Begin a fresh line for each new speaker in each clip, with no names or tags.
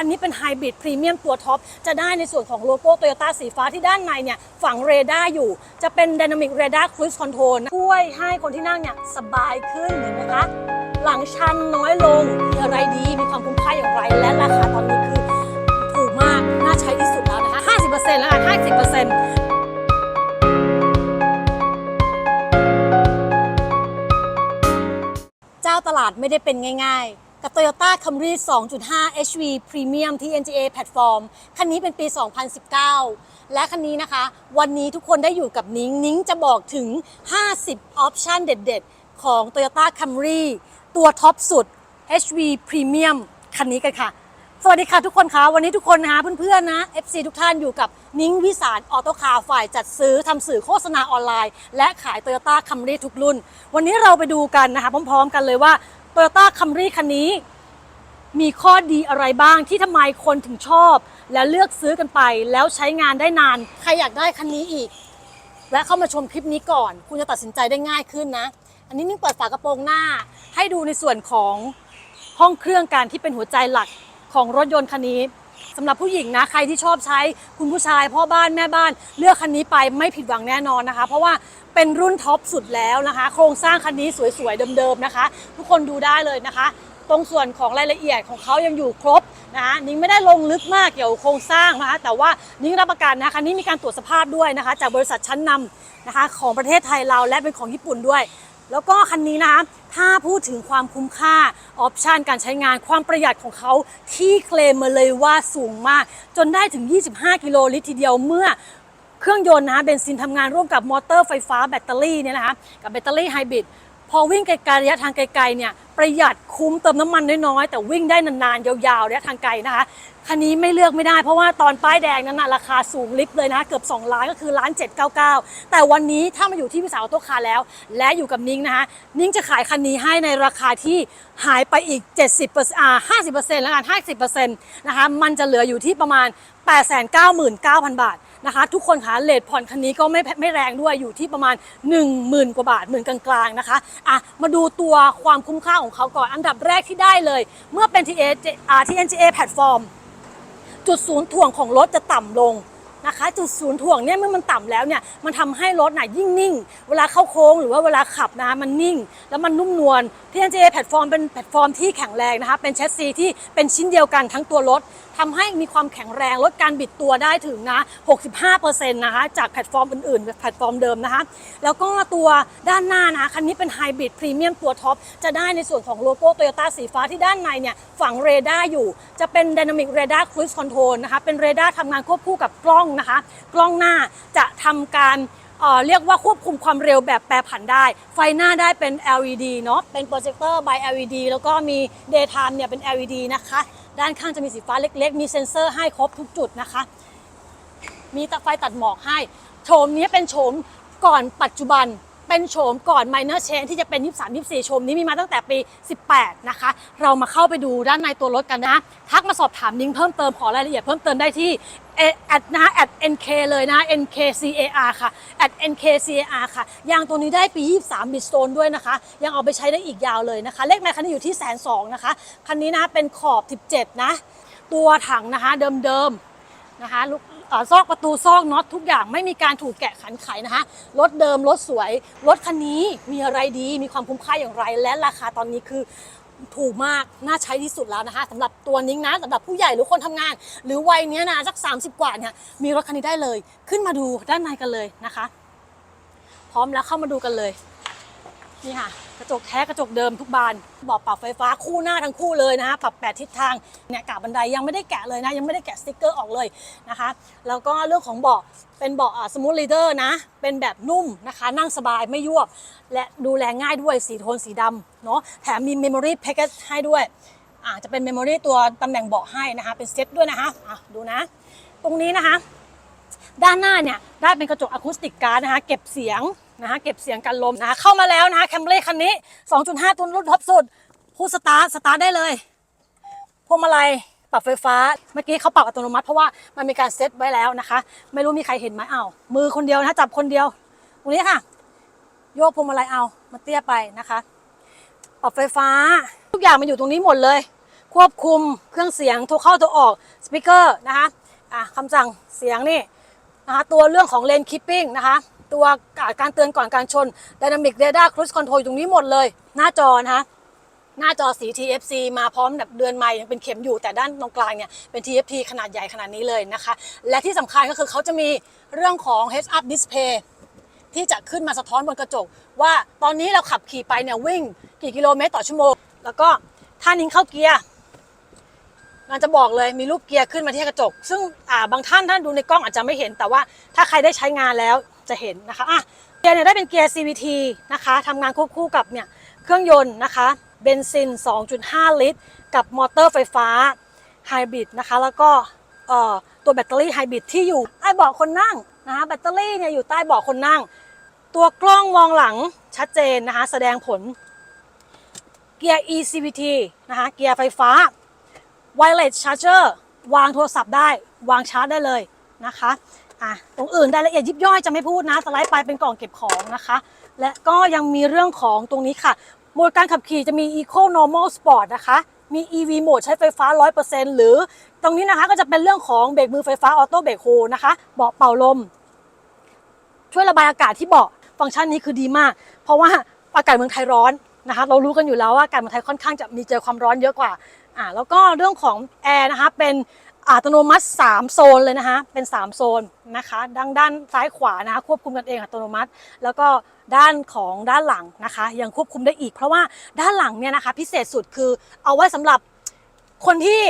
คันนี้เป็นไฮบริดพรีเมียมตัวท็อป จะได้ในส่วนของโลโก้โตโยต้าสีฟ้าที่ด้านในเนี่ยฝังเรดาร์อยู่ จะเป็น Dynamic Radar Cruise Control นะช่วยให้คนที่นั่งเนี่ยสบายขึ้นเห็นไหมคะ หลังชันน้อยลงมีอะไรดี มีความคุ้มค่าอย่างไร และราคาตอนนี้คือถูกมาก น่าใช้ที่สุดแล้วนะคะ 50%แล้วกัน50%เจ้าตลาดไม่ได้เป็นง่ายๆ กับ Toyota Camry 2.5 HV Premium TNGA Platform คันนี้เป็นปี 2019 และคันนี้นะคะ วันนี้ทุกคนได้อยู่กับนิ้ง นิ้งจะบอกถึง 50 ออปชันเด็ดๆ ของ Toyota Camry ตัวท็อปสุด HV Premium คันนี้กันค่ะ สวัสดีค่ะทุกคนคะวันนี้ทุกคนนะคะเพื่อนๆนะ FC ทุกท่านอยู่กับนิ้งวิสารออโตคาร์ฝ่ายจัดซื้อทำสื่อโฆษณาออนไลน์ และขาย Toyota Camry ทุกรุ่น วันนี้เราไปดูกันนะคะพร้อม ๆ กันเลยว่า Toyota Camry คันนี้ มีข้อดีอะไรบ้างที่ทำไมคนถึงชอบ และเลือกซื้อกันไป แล้วใช้งานได้นาน ใครอยากได้คันนี้อีก และเข้ามาชมคลิปนี้ก่อน คุณจะตัดสินใจได้ง่ายขึ้นนะ อันนี้นิ่งเปิดฝากระโปรงหน้า ให้ดูในส่วนของห้องเครื่องการที่เป็นหัวใจหลักของรถยนต์คันนี้สำหรับผู้หญิงนะใครที่ชอบใช้คุณผู้ชายพ่อบ้านแม่บ้านเลือกคันนี้ไปไม่ผิดหวังแน่นอนนะคะ เพราะว่า เป็นรุ่นท็อปสุดแล้วนะคะ โครงสร้างคันนี้สวยๆเดิมๆนะคะ ทุกคนดูได้เลยนะคะ ตรงส่วนของรายละเอียดของเขายังอยู่ครบนะคะนิ้งไม่ได้ลงลึกมากเกี่ยวกับโครงสร้างนะคะ แต่ว่านิ้งรับประกันนะคะคันนี้มีการตรวจสภาพด้วยนะคะ จากบริษัทชั้นนำนะคะ ของประเทศไทยเราและเป็นของญี่ปุ่นด้วยแล้วก็คันนี้นะคะ ถ้าพูดถึงความคุ้มค่า ออปชันการใช้งานความประหยัดของเขาที่เคลมมาเลยว่าสูงมาก จนได้ถึง 25 กิโลลิตรทีเดียวเมื่อ เครื่องยนต์นะเบนซินทำงานร่วมกับมอเตอร์ไฟฟ้าแบตเตอรี่เนี่ยนะคะกับแบตเตอรี่ไฮบริดพอวิ่งไกลๆระยะทางไกลๆเนี่ยประหยัดคุ้มเติมน้ำมันน้อยๆแต่วิ่งได้นานๆ ยาวๆระยะทางไกลนะคะคันนี้ไม่เลือกไม่ได้เพราะว่าตอนป้ายแดงนั้นนะราคาสูงลิฟต์เลยนะเกือบ 2 ล้านก็คือล้าน799 แต่วันนี้ถ้ามาอยู่ที่พิสาวโตคาแล้ว และอยู่กับนิ้งนะคะนิ้งจะขายคันนี้ให้ในราคาที่หายไปอีก 70%อ่า50%แล้วกัน50%นะคะมันจะเหลืออยู่ที่ประมาณ 899,000 บาท นะคะ ทุกคนคะเลทผ่อนคันนี้ก็ไม่ไม่แรงด้วยอยู่ที่ประมาณ 10,000 กว่าบาทหมื่นกลางๆนะคะอะมาดูตัวความคุ้มค่าของเขาก่อนอันดับแรกที่ได้เลย เมื่อเป็น TA อ่า TNGA แพลตฟอร์มจุดศูนย์ถ่วงของรถจะต่ำลง นะคะจุดศูนย์ถ่วงเนี่ยเมื่อมันต่ำแล้วเนี่ยมันทำให้รถน่ะยิ่งนิ่ง เวลาเข้าโค้งหรือว่าเวลาขับนะมันนิ่ง แล้วมันนุ่มนวล TNGA แพลตฟอร์มเป็นแพลตฟอร์มที่แข็งแรงนะคะเป็นแชสซีที่เป็นชิ้นเดียวกันทั้งตัวรถทำให้มีความแข็งแรงลดการบิดตัวได้ถึงนะ 65%นะคะจากแพลตฟอร์มอื่นๆแพลตฟอร์มเดิมนะคะ แล้วก็ตัวด้านหน้านะคันนี้เป็นไฮบริดพรีเมียมตัวท็อป จะได้ในส่วนของโลโก้โตโยต้าสีฟ้าที่ด้านในเนี่ยฝังเรดาร์อยู่ จะเป็น Dynamic Radar Cruise Control นะคะเป็นเรดาร์ทำงานควบคู่กับกล้องนะคะ กล้องหน้าจะทำการเรียกว่าควบคุมความเร็วแบบแปรผันได้ ไฟหน้าได้เป็น LED เนาะเป็นโปรเจคเตอร์ by LED แล้วก็มี daytime เนี่ยเป็น LED นะคะ ด้านข้างจะมีสีฟ้าเล็ก ๆ มีเซ็นเซอร์ให้ครบทุกจุดนะคะ มีตะไฟตัดหมอกให้ โฉมนี้เป็นโฉมก่อนปัจจุบัน เป็นโฉมก่อน minor change ที่จะเป็น 23 24 โฉมนี้มีมาตั้งแต่ปี 18 นะคะ เรามาเข้าไปดูด้านในตัวรถกันนะ ทักมาสอบถามนิ้งเพิ่มเติมขอรายละเอียดเพิ่มเติมได้ที่แอดนะแอด nk เลยนะ nkcar ค่ะแอด nkcar ค่ะ ยางตัวนี้ได้ปี 23 บิตโซนด้วยนะคะ ยังเอาไปใช้ได้อีกยาวเลยนะคะ เลขแม่คันนี้อยู่ที่แสนสองนะคะ คันนี้นะเป็นขอบ 17 นะ ตัวถังนะคะเดิมๆ นะคะลูกซอกประตูซอกน็อตทุกอย่างไม่มีการถูกแกะขันไขนะคะรถเดิมรถสวย รถคันนี้มีอะไรดี มีความคุ้มค่าอย่างไร และราคาตอนนี้คือถูกมาก น่าใช้ที่สุดแล้วนะคะสำหรับตัวนิ้งนะสำหรับผู้ใหญ่หรือคนทำงาน หรือวัยเนี้ยนะสัก 30 กว่าเนี่ยมีรถคันนี้ได้เลย ขึ้นมาดูด้านในกันเลยนะคะ พร้อมแล้วเข้ามาดูกันเลย นี่ค่ะกระจกแท้กระจกเดิมทุกบานเบอกปรับไฟฟ้าคู่หน้าทั้งคู่เลยนะคะปรับแปดทิศทางเนี่ยกาบบันไดยังไม่ได้แกะเลยนะยังไม่ได้แกะสติกเกอร์ออกเลยนะคะแล้วก็เรื่องของเบาะเป็นเบาะสมูทลีเดอร์นะเป็นแบบนุ่มนะคะนั่งสบายไม่ยวบ และดูแลง่ายด้วยสีโทนสีดำเนาะแถมมี Memory Package ให้ด้วยอาจะเป็น Memory ตัวตำแหน่งเบาะให้นะคะเป็นเซตด้วยนะคะะดูนะ ตรงนี้นะคะ ด้านหน้าเนี่ยได้เป็นกระจกอะคูสติกการ์ดนะคะ เก็บเสียง นะคะเก็บเสียงกันลมนะคะเข้ามาแล้วนะคะแคมเบรคันนี้ 2.5 ตุนรุ่นท็อปสุดพูดสตาร์ทสตาร์ทได้เลยพวงมาลัยปรับไฟฟ้าเมื่อกี้เขาปรับอัตโนมัติเพราะว่ามันมีการเซตไว้แล้วนะคะ ไม่รู้มีใครเห็นไหมเอามือคนเดียวนะจับคนเดียว ตรงนี้ค่ะ โยกพวงมาลัยเอามาเตี้ยไปนะคะปรับไฟฟ้า ทุกอย่างมันอยู่ตรงนี้หมดเลยคุณควบคุมเครื่องเสียงโทรเข้าโทรออกสปีกเกอร์นะคะอะคำสั่งเสียงนี่นะคะตัวเรื่องของเลนคิปปิ้งนะคะ ตัวการเตือนก่อนการชน Dynamic Radar Cruise Control อยู่ตรงนี้หมดเลย หน้าจอนะคะหน้าจอสี TFC มาพร้อมแบบเดือนใหม่ยังเป็นเข็มอยู่แต่ด้านตรงกลางเนี่ยเป็น TFT ขนาดใหญ่ขนาดนี้เลยนะคะ และที่สำคัญก็คือเขาจะมีเรื่องของ Heads Up Display ที่จะขึ้นมาสะท้อนบนกระจก ว่าตอนนี้เราขับขี่ไปเนี่ยวิ่งกี่กิโลเมตรต่อชั่วโมง แล้วก็ถ้านิ้งเข้าเกียร์มันจะบอกเลยมีรูปเกียร์ขึ้นมาที่กระจก ซึ่งบางท่านท่านดูในกล้องอาจจะไม่เห็นแต่ว่าถ้าใครได้ใช้งานแล้ว จะเห็นนะคะอะเกียร์เนี่ยได้เป็นเกียร์ CVT นะคะทำงานควบคู่กับเนี่ยเครื่องยนต์นะคะเบนซิน 2.5 ลิตร กับมอเตอร์ไฟฟ้าไฮบริดนะคะแล้วก็เอ่อตัวแบตเตอรี่ไฮบริดที่อยู่ใต้เบาะคนนั่งนะคะแบตเตอรี่เนี่ยอยู่ใต้เบาะคนนั่ง ตัวกล้องมองหลังชัดเจนนะคะแสดงผลเกียร์ eCVT นะคะเกียร์ไฟฟ้า wireless charger วางโทรศัพท์ได้ วางชาร์จได้เลยนะคะ อะตรงอื่นรายละเอียดยิบย่อยจะไม่พูดนะ สไลด์ไปเป็นกล่องเก็บของนะคะ และก็ยังมีเรื่องของตรงนี้ค่ะโหมดการขับขี่จะมี eco normal sport นะคะ มี EV โหมดใช้ไฟฟ้า 100%หรือตรงนี้นะคะก็จะเป็นเรื่องของเบรกมือไฟฟ้าออโต้เบรกโฮนะคะเบาะเป่าลม ช่วยระบายอากาศที่เบาะฟังก์ชันนี้คือดีมาก เพราะว่าอากาศเมืองไทยร้อนนะคะ เรารู้กันอยู่แล้วว่าอากาศเมืองไทยค่อนข้างจะมีเจอความร้อนเยอะกว่าอ่าแล้วก็เรื่องของแอร์นะคะเป็น อัตโนมัติ 3 โซนเลยนะคะ เป็น 3 โซนนะคะดังด้านซ้ายขวานะคะควบคุมกันเองอัตโนมัติ แล้วก็ด้านของด้านหลังนะคะ ยังควบคุมได้อีก เพราะว่าด้านหลังเนี่ยนะคะพิเศษสุดคือเอาไว้สำหรับคนที่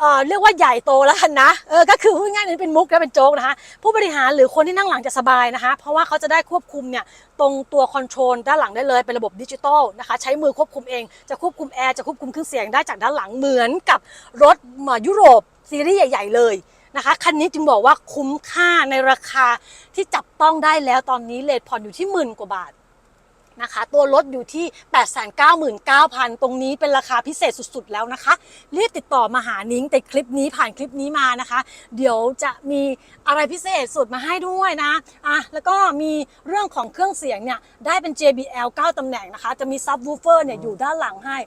เอ่อเรียกว่าใหญ่โตแล้วกันนะเออก็คือพูดง่ายๆนี่เป็นมุกและเป็นโจ๊กนะคะ ผู้บริหารหรือคนที่นั่งหลังจะสบายนะคะ เพราะว่าเขาจะได้ควบคุมเนี่ยตรงตัวคอนโทรลด้านหลังได้เลยเป็นระบบดิจิตอลนะคะ ใช้มือควบคุมเองจะควบคุมแอร์จะควบคุมเครื่องเสียงได้จากด้านหลังเหมือนกับรถมายุโรป ซีรีส์ใหญ่ ๆ เลยนะคะ คันนี้จึงบอกว่าคุ้มค่าในราคาที่จับต้องได้แล้วตอนนี้เลทผ่อนอยู่ที่หมื่นกว่าบาทนะคะ ตัวรถอยู่ที่ 899,000 ตรงนี้เป็นราคาพิเศษสุดๆแล้วนะคะ รีบติดต่อมาหานิ้งแต่คลิปนี้ผ่านคลิปนี้มานะคะ เดี๋ยวจะมีอะไรพิเศษสุดมาให้ด้วยนะอะแล้วก็มีเรื่องของเครื่องเสียงเนี่ย ได้เป็น JBL 9 ตำแหน่งนะคะ จะมีซับวูเฟอร์เนี่ยอยู่ด้านหลังให้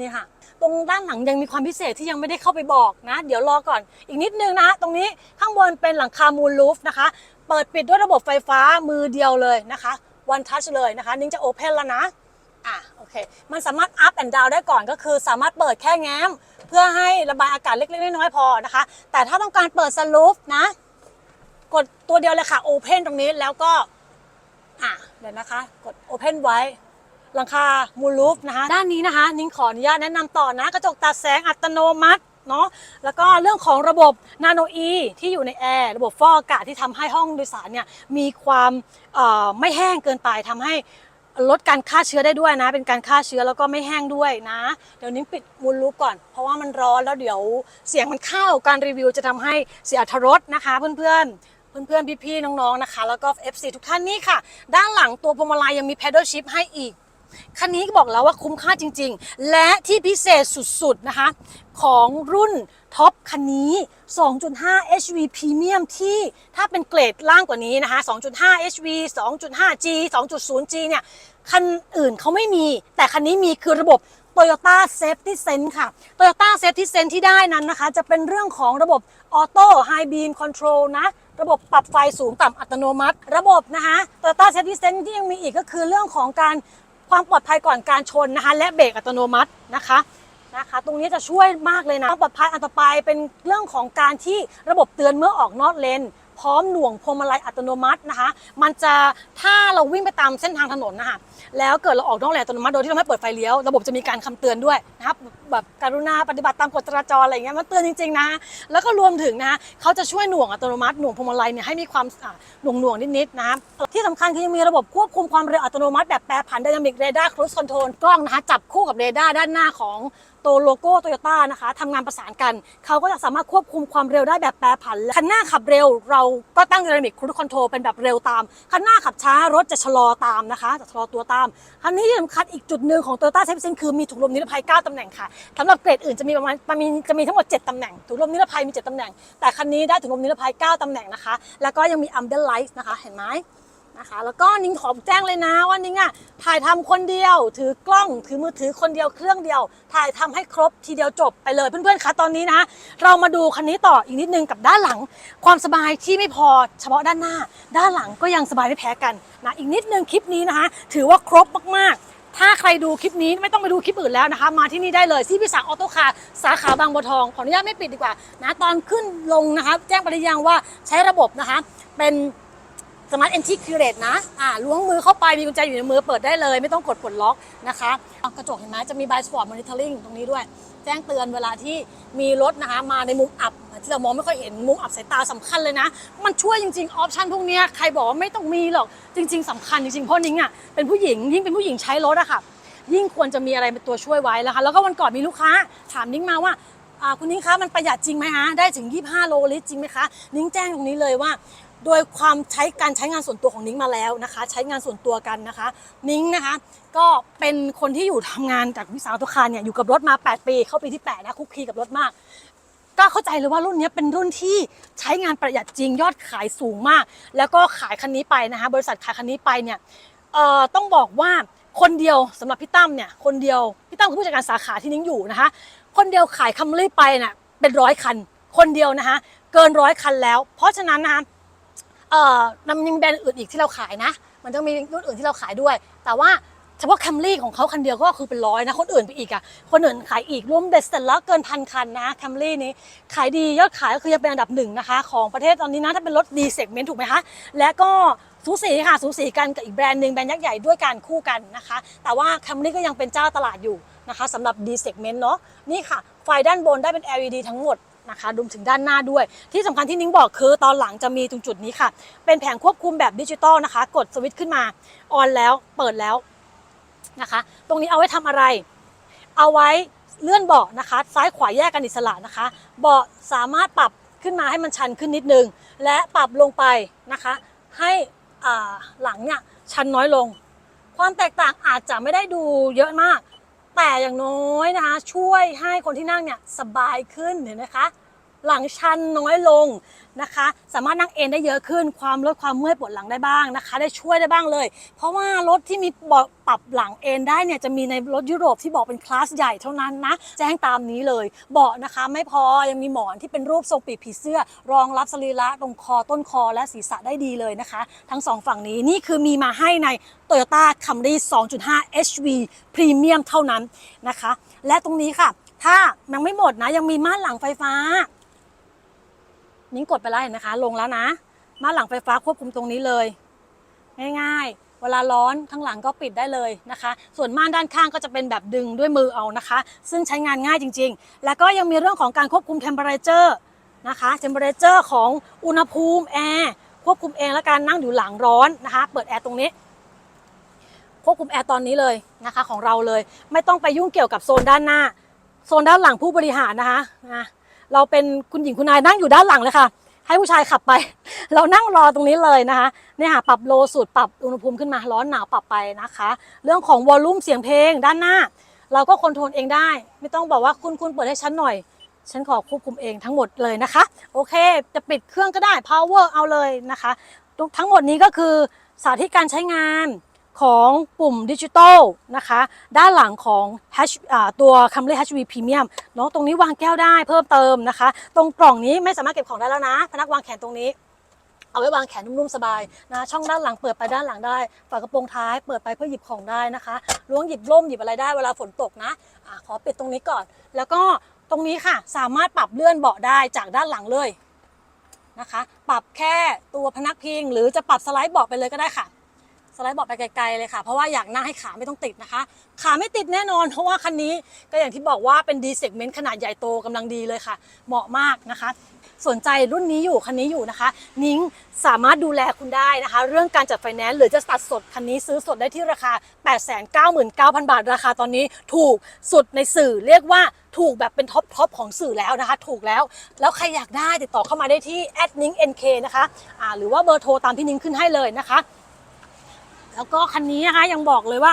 นี่ค่ะ ตรงด้านหลังยังมีความพิเศษที่ยังไม่ได้เข้าไปบอกนะ เดี๋ยวรอก่อนอีกนิดนึงนะ ตรงนี้ข้างบนเป็นหลังคามูลลูฟนะคะ เปิดปิดด้วยระบบไฟฟ้ามือเดียวเลยนะคะ one touch เลยนะคะ นิ้งจะโอเพนแล้วนะอะโอเค มันสามารถ up and down ได้ก่อนก็คือสามารถเปิดแค่แง้ม เพื่อให้ระบายอากาศเล็กๆน้อยๆพอนะคะ แต่ถ้าต้องการเปิดสลูฟนะ กดตัวเดียวเลยค่ะ open ตรงนี้แล้วก็อะเดี๋ยวนะคะ กด open ไว้ หลังคามูลูฟนะคะ ด้านนี้นะคะ นิ้งขออนุญาตแนะนำต่อนะ กระจกตัดแสงอัตโนมัติเนาะแล้วก็เรื่องของระบบนาโนอีที่อยู่ในแอร์ระบบฟอกอากาศที่ทำให้ห้องโดยสารเนี่ยมีความไม่แห้งเกินไปทำให้ลดการฆ่าเชื้อได้ด้วยนะ เป็นการฆ่าเชื้อแล้วก็ไม่แห้งด้วยนะ เดี๋ยวนิ้งปิดมูลลูฟก่อน เพราะว่ามันร้อนแล้วเดี๋ยวเสียงมันเข้าการรีวิวจะทำให้เสียอรรถรสนะคะ เพื่อนๆเพื่อนๆพี่ๆน้องๆนะคะ แล้วก็ FC ทุกท่านนี่ค่ะ ด้านหลังตัวพวงมาลัยยังมี pedal shift ให้อีก คันนี้ก็บอกแล้วว่าคุ้มค่าจริง ๆ และที่พิเศษสุดๆนะคะ ของรุ่นท็อปคันนี้ 2.5 HV Premium ที่ถ้าเป็นเกรดล่างกว่านี้นะคะ 2.5 HV 2.5G 2.0G เนี่ย คันอื่นเขาไม่มี แต่คันนี้มีคือระบบ Toyota Safety Sense ค่ะ Toyota Safety Sense ที่ได้นั้นนะคะ จะเป็นเรื่องของระบบ Auto High Beam Control นะ ระบบปรับไฟสูงต่ำอัตโนมัติ ระบบนะคะ Toyota Safety Sense ที่ยังมีอีกก็คือเรื่องของการ ความปลอดภัยก่อนการชนนะคะ และเบรกอัตโนมัตินะคะนะคะ ตรงนี้จะช่วยมากเลยนะความปลอดภัยอันต่อไปเป็นเรื่องของการที่ระบบเตือนเมื่อออกนอกเลน พร้อมหน่วงพวงมาลัยอัตโนมัตินะคะ มันจะถ้าเราวิ่งไปตามเส้นทางถนนนะคะแล้วเกิดเราออกนอกเลนอัตโนมัติโดยที่เราไม่เปิดไฟเลี้ยวระบบจะมีการคำเตือนด้วยนะครับแบบกรุณาปฏิบัติตามกฎจราจรอะไรอย่างเงี้ยมันเตือนจริงๆนะแล้วก็รวมถึงนะเขาจะช่วยหน่วงอัตโนมัติหน่วงพวงมาลัยเนี่ยให้มีความหน่วงหน่วงๆนิดๆนะที่สำคัญคือยังมีระบบควบคุมความเร็วอัตโนมัติแบบแปรผัน Dynamic Radar Cruise Control กล้องนะคะจับคู่กับเรดาร์ด้านหน้าของ ตัวโลโก้โตโยต้านะคะทำงานประสานกัน เขาก็จะสามารถควบคุมความเร็วได้แบบแปรผันและคันหน้าขับเร็วเราก็ตั้ง Dynamic Cruise Control เป็นแบบเร็วตาม คันหน้าขับช้ารถจะชะลอตามนะคะ จะชะลอตัวตาม คันนี้ที่สำคัญอีกจุดหนึ่งของ Toyota Safety Sense คือมีถุงลมนิรภัย 9ตำแหน่งค่ะสำหรับเกรดอื่นจะมีประมาณมีจะมีทั้งหมด 7ตำแหน่งถุงลมนิรภัยมี 7ตำแหน่ง แต่คันนี้ได้ถุงลมนิรภัย 9ตำแหน่งนะคะ แล้วก็ยังมี Ambient Light นะคะเห็นไหม นะคะ แล้วก็นิ้งขอแจ้งเลยนะว่านิ้งอะถ่ายทำคนเดียว ถือกล้องถือมือถือคนเดียวเครื่องเดียว ถ่ายทำให้ครบทีเดียวจบไปเลยเพื่อนๆคะตอนนี้นะ เรามาดูคันนี้ต่ออีกนิดนึงกับด้านหลัง ความสบายที่ไม่พอเฉพาะด้านหน้า ด้านหลังก็ยังสบายไม่แพ้กันนะอีกนิดนึงคลิปนี้นะคะ ถือว่าครบมากๆถ้าใครดูคลิปนี้ไม่ต้องไปดูคลิปอื่นแล้วนะคะ มาที่นี่ได้เลยที่พิสังออโต้คาร์สาขาบางบัวทอง ขออนุญาตไม่ปิดดีกว่านะตอนขึ้นลงนะคะ แจ้งไปหรือยังว่าใช้ระบบนะคะ เป็น สมาร์ทเอนทีคิวเรตนะอ่าล้วงมือเข้าไปมีกุญแจอยู่ในมือเปิดได้เลยไม่ต้องกดปลดล็อกนะคะกระจกเห็นไหมจะมี by spot monitoring ตรงนี้ด้วย แจ้งเตือนเวลาที่มีรถนะคะมาในมุมอับ ที่เรามองไม่ค่อยเห็นมุมอับสายตาสำคัญเลยนะ มันช่วยจริงๆออปชันพวกนี้ใครบอกว่าไม่ต้องมีหรอกจริง ๆสำคัญจริงๆเพราะนิ้งอะเป็นผู้หญิงยิ่งเป็นผู้หญิงใช้รถอะค่ะ ยิ่งควรจะมีอะไรเป็นตัวช่วยไว้แล้วค่ะแล้วก็วันก่อนมีลูกค้า ถามนิ้งมาว่าอ่าคุณนิ้งคะมันประหยัดจริงไหมฮะได้ถึง 25 โลลิตรจริงไหมคะ นิ้งแจ้งตรงนี้เลยว่า โดยความใช้การใช้งานส่วนตัวของนิ้งมาแล้วนะคะ ใช้งานส่วนตัวกันนะคะ นิ้งนะคะ ก็เป็นคนที่อยู่ทำงานจากวิสาหตุคารเนี่ยอยู่กับรถมา 8 ปี เข้าปีที่8นะคุกคีกับรถมาก ก็เข้าใจเลยว่ารุ่นนี้เป็นรุ่นที่ใช้งานประหยัดจริงยอดขายสูงมาก แล้วก็ขายคันนี้ไปนะคะ บริษัทขายคันนี้ไปเนี่ยเอ่อต้องบอกว่าคนเดียวสำหรับพี่ตั้มเนี่ยคนเดียวพี่ตั้มคือผู้จัดการสาขาที่นิ้งอยู่นะคะ คนเดียวขายคัมรี่ไปน่ะเป็นร้อยคัน คนเดียวนะคะเกินร้อยคันแล้ว เพราะฉะนั้นนะคะ เอ่อมันยังแบรนด์อื่นอีกที่เราขายนะ มันต้องมีรุ่นอื่นที่เราขายด้วย แต่ว่าเฉพาะแคมรี่ของเขาคันเดียวก็คือเป็นร้อยนะ คนอื่นไปอีกอะคนอื่นขายอีกรวมเบ็ดเสร็จแล้วเกินพันคันนะแคมรี่นี้ขายดียอดขายก็คือยังเป็นอันดับหนึ่งนะคะ ของประเทศตอนนี้นะถ้าเป็นรถดีเซกเมนต์ถูกไหมคะและก็สูสีค่ะสูสีกันกับอีกแบรนด์หนึ่งแบรนด์ยักษ์ใหญ่ด้วยกันคู่กันนะคะ แต่ว่าแคมรี่ก็ยังเป็นเจ้าตลาดอยู่นะคะสำหรับดีเซกเมนต์เนาะนี่ค่ะไฟด้านบนได้เป็น LED ทั้งหมด นะคะรวมถึงด้านหน้าด้วย ที่สำคัญที่นิ้งบอกคือตอนหลังจะมีตรงจุดนี้ค่ะ เป็นแผงควบคุมแบบดิจิตอลนะคะ กดสวิตช์ขึ้นมาออนแล้วเปิดแล้วนะคะ ตรงนี้เอาไว้ทำอะไร เอาไว้เลื่อนเบาะนะคะ ซ้ายขวาแยกกันอิสระนะคะ เบาะสามารถปรับขึ้นมาให้มันชันขึ้นนิดนึง และปรับลงไปนะคะ ให้หลังเนี่ยชันน้อยลง ความแตกต่างอาจจะไม่ได้ดูเยอะมาก แต่อย่างน้อยนะคะ ช่วยให้คนที่นั่งเนี่ยสบายขึ้นเห็นไหมคะ หลังชันน้อยลงนะคะ สามารถนั่งเอนได้เยอะขึ้น ความลดความเมื่อยปวดหลังได้บ้างนะคะ ได้ช่วยได้บ้างเลย เพราะว่ารถที่มีเบาะปรับหลังเอนได้เนี่ยจะมีในรถยุโรปที่บอกเป็นคลาสใหญ่เท่านั้นนะ แจ้งตามนี้เลย เบาะนะคะไม่พอยังมีหมอนที่เป็นรูปทรงปีกผีเสื้อ รองรับสรีระตรงคอต้นคอและศีรษะได้ดีเลยนะคะ ทั้งสองฝั่งนี้นี่คือมีมาให้ใน Toyota Camry 2.5 HV Premium เท่านั้นนะคะ และตรงนี้ค่ะ ถ้ายังไม่หมดนะยังมีม่านหลังไฟฟ้า นิ้งกดไปแล้วเห็นนะคะ ลงแล้วนะม่านหลังไฟฟ้าควบคุมตรงนี้เลย ง่ายๆ เวลาร้อนข้างหลังก็ปิดได้เลยนะคะ ส่วนม่านด้านข้างก็จะเป็นแบบดึงด้วยมือเอานะคะ ซึ่งใช้งานง่ายจริง ๆ แล้วก็ยังมีเรื่องของการควบคุม temperature นะคะ temperature ของอุณหภูมิแอร์ควบคุมเองและการนั่งอยู่หลังร้อนนะคะ เปิดแอร์ตรงนี้ควบคุมแอร์ตอนนี้เลยนะคะของเราเลย ไม่ต้องไปยุ่งเกี่ยวกับโซนด้านหน้า โซนด้านหลังผู้บริหารนะคะนะ เราเป็นคุณหญิงคุณนายนั่งอยู่ด้านหลังเลยค่ะ ให้ผู้ชายขับไป เรานั่งรอตรงนี้เลยนะคะเนี่ยค่ะปรับโลสูตรปรับอุณหภูมิขึ้นมาร้อนหนาวปรับไปนะคะ เรื่องของวอลลุ่มเสียงเพลงด้านหน้า เราก็คอนโทรลเองได้ ไม่ต้องบอกว่าคุณคุณเปิดให้ฉันหน่อย ฉันขอควบคุมเองทั้งหมดเลยนะคะ โอเค จะปิดเครื่องก็ได้ power เอาเลยนะคะ ทั้งหมดนี้ก็คือสาธิตการใช้งาน ของปุ่มดิจิตอลนะคะ ด้านหลังของ H อ่าตัว Camry HV Premium เนาะตรงนี้วางแก้วได้เพิ่มเติมนะคะ ตรงกล่องนี้ไม่สามารถเก็บของได้แล้วนะ พนักวางแขนตรงนี้เอาไว้วางแขนนุ่มๆสบายนะช่องด้านหลังเปิดไปด้านหลังได้ ฝากระโปรงท้ายเปิดไปเพื่อหยิบของได้นะคะล้วงหยิบร่มหยิบอะไรได้เวลาฝนตกนะอะขอปิดตรงนี้ก่อน แล้วก็ตรงนี้ค่ะสามารถปรับเลื่อนเบาะได้จากด้านหลังเลยนะคะ ปรับแค่ตัวพนักพิง หรือจะปรับสไลด์เบาะไปเลยก็ได้ค่ะ สไลด์เบาะไปไกลๆเลยค่ะ เพราะว่าอยากนั่งให้ขาไม่ต้องติดนะคะ ขาไม่ติดแน่นอน เพราะว่าคันนี้ก็อย่างที่บอกว่าเป็นดีเซกเมนต์ขนาดใหญ่โตกำลังดีเลยค่ะ เหมาะมากนะคะ สนใจรุ่นนี้อยู่คันนี้อยู่นะคะ นิ้งสามารถดูแลคุณได้นะคะ เรื่องการจัดไฟแนนซ์หรือจะตัดสดคันนี้ซื้อสดได้ที่ราคา 899,000 บาท ราคาตอนนี้ถูกสุดในสื่อเรียกว่าถูกแบบเป็นท็อปทอปของสื่อแล้วนะคะ ถูกแล้ว แล้วใครอยากได้ติดต่อเข้ามาได้ที่แอดนิ้ง NK นะคะอ่าหรือว่าเบอร์โทรตามที่นิ้งขึ้นให้เลยนะคะ แล้วก็คันนี้นะคะยังบอกเลยว่า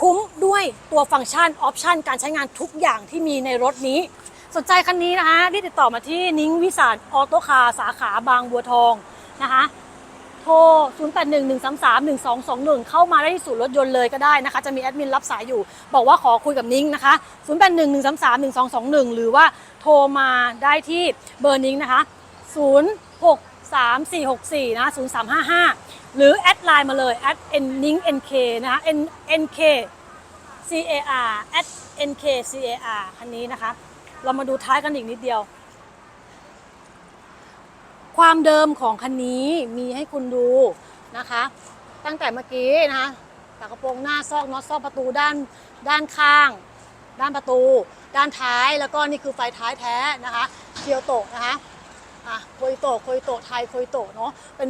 คุ้มด้วยตัวฟังก์ชันออปชันการใช้งานทุกอย่างที่มีในรถนี้ สนใจคันนี้นะคะที่ติดต่อมาที่นิ้งวิสารออโต้คาร์สาขาบางบัวทองนะคะโทร 0811331221 เข้ามาได้ที่ศูนย์รถยนต์เลยก็ได้นะคะ จะมีแอดมินรับสายอยู่ บอกว่าขอคุยกับนิ้งนะคะ 0811331221 หรือว่าโทรมาได้ที่เบอร์นิ้งนะคะ 063464 นะ 0355 หรือแอดไลน์มาเลยแอดนิ้ง nk นะคะ n nk car at nk car คันนี้นะคะ เรามาดูท้ายกันอีกนิดเดียว ความเดิมของคันนี้มีให้คุณดูนะคะ ตั้งแต่เมื่อกี้นะคะฝากระโปรงหน้าซอกน็อตซอกประตูด้านด้านข้าง ด้านประตู ด้านท้ายแล้วก็นี่คือไฟท้ายแท้นะคะเคียวโตะนะคะ อะโคยโตะโคยโตะไทยโคยโตะเนาะเป็น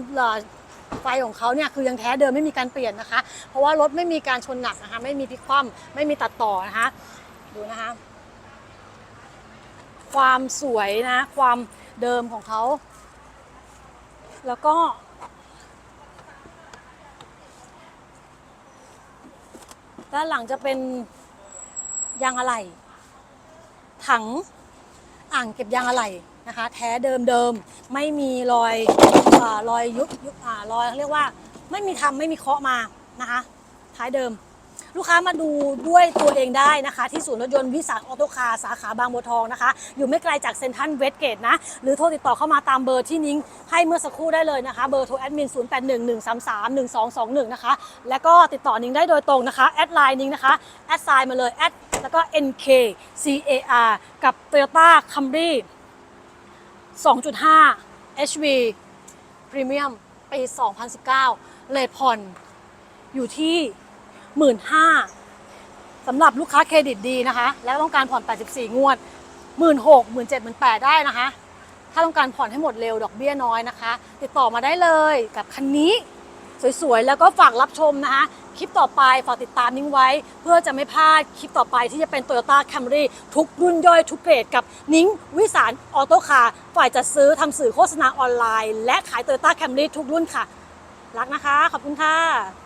ไฟของเขาเนี่ยคือยังแท้เดิมไม่มีการเปลี่ยนนะคะ เพราะว่ารถไม่มีการชนหนักนะคะ ไม่มีพลิกคว่ำไม่มีตัดต่อนะคะ ดูนะคะ ความสวยนะ ความเดิมของเขา แล้วก็ด้านหลังจะเป็นยางอะไหล่ถังอ่างเก็บยางอะไหล่ นะคะ แท้เดิมเดิมไม่มีรอยอรอยยุบยุบรอยเรียกว่าไม่มีทำไม่มีเคาะมานะคะ ท้ายเดิม ลูกค้ามาดูด้วยตัวเองได้นะคะ ที่ศูนย์รถยนต์วิสาออโตคาร์สาขาบางบัวทองนะคะ อยู่ไม่ไกลจากเซ็นทรัลเวสเกตนะ หรือโทรติดต่อเข้ามาตามเบอร์ที่นิ้งให้เมื่อสักครู่ได้เลยนะคะ เบอร์โทรแอดมิน 0811331221 นะคะ แล้วก็ติดต่อนิ้งได้โดยตรงนะคะ แอดไลน์นิ้งนะคะ แอดไซน์มาเลยแอดแล้วก็ NKCAR กับ Toyota Camry 2.5 HV Premium ปี 2019 เลทผ่อนอยู่ที่ 15,000สำหรับลูกค้าเครดิตดีนะคะ และต้องการผ่อน 84 งวด 16,000 17,000 18,000ได้นะคะ ถ้าต้องการผ่อนให้หมดเร็วดอกเบี้ยน้อยนะคะ ติดต่อมาได้เลยกับคันนี้สวยๆ แล้วก็ฝากรับชมนะคะ คลิปต่อไปฝากติดตามนิ้งไว้ เพื่อจะไม่พลาดคลิปต่อไปที่จะเป็น Toyota Camry ทุกรุ่นย่อยทุกเกรดกับนิ้งวิสารออโต้คาร์ฝ่ายจัดซื้อทำสื่อโฆษณาออนไลน์ และขาย Toyota Camry ทุกรุ่นค่ะ รักนะคะ ขอบคุณค่ะ